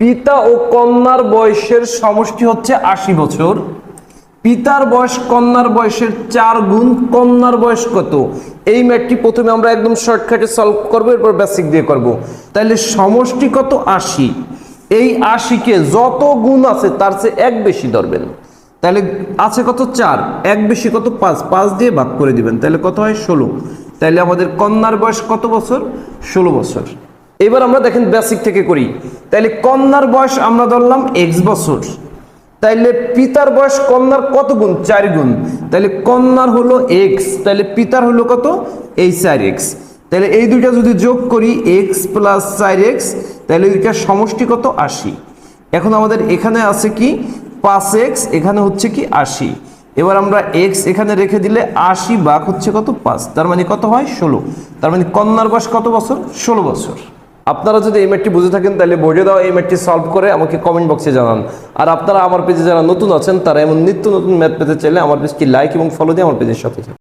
পিতা ও কন্যার বয়সের সমষ্টি হচ্ছে আশি বছর। পিতার বয়স কন্যার বয়সের চার গুণ, কন্যার বয়স কত? এই ম্যাথটি প্রথমে আমরা একদম শর্টকাটে সলভ করব, এরপর বেসিক দিয়ে করব। তাহলে সমষ্টি কত? আশি। এই আশিকে যত গুণ আছে, তার চেয়ে এক বেশি ধরবেন। তাহলে আছে কত? চার। এক বেশি কত? পাঁচ। পাঁচ দিয়ে ভাগ করে দিবেন। তাহলে কত হয়? ষোলো। তাহলে আমাদের কন্যার বয়স কত বছর? ষোলো বছর। এবার আমরা দেখেন বেসিক থেকে করি। তাহলে কন্যার বয়স আমরা ধরলাম এক্স বছর। তাইলে পিতার বয়স কন্যার কত গুণ? চার গুণ। তাহলে কন্যার হলো এক্স তাহলে পিতার হলো কত? এই চার এক্স তাহলে এই দুইটা যদি যোগ করি এক্স প্লাস চার এক্স তাহলে দুইটার সমষ্টি কত? আশি। এখন আমাদের এখানে আছে কি? পাঁচ এক্স এখানে হচ্ছে কি? আশি। এবার আমরা এক্স এখানে রেখে দিলে আশি বাঘ হচ্ছে কত? পাঁচ। তার মানে কত হয়? ষোলো। তার মানে কন্যার বয়স কত বছর? ষোলো বছর। আপনারা যদি এই ম্যাটটি বুঝে থাকেন, তাহলে বোঝে দেওয়া এই ম্যাটটি সলভ করে আমাকে কমেন্ট বক্সে জানান আর আপনারা আমার পেজে যারা নতুন আছেন, তারা এমন নিত্য নতুন ম্যাথ পেতে চাইলে আমার পেজটি লাইক এবং ফলো দিয়ে আমার পেজের সাথে।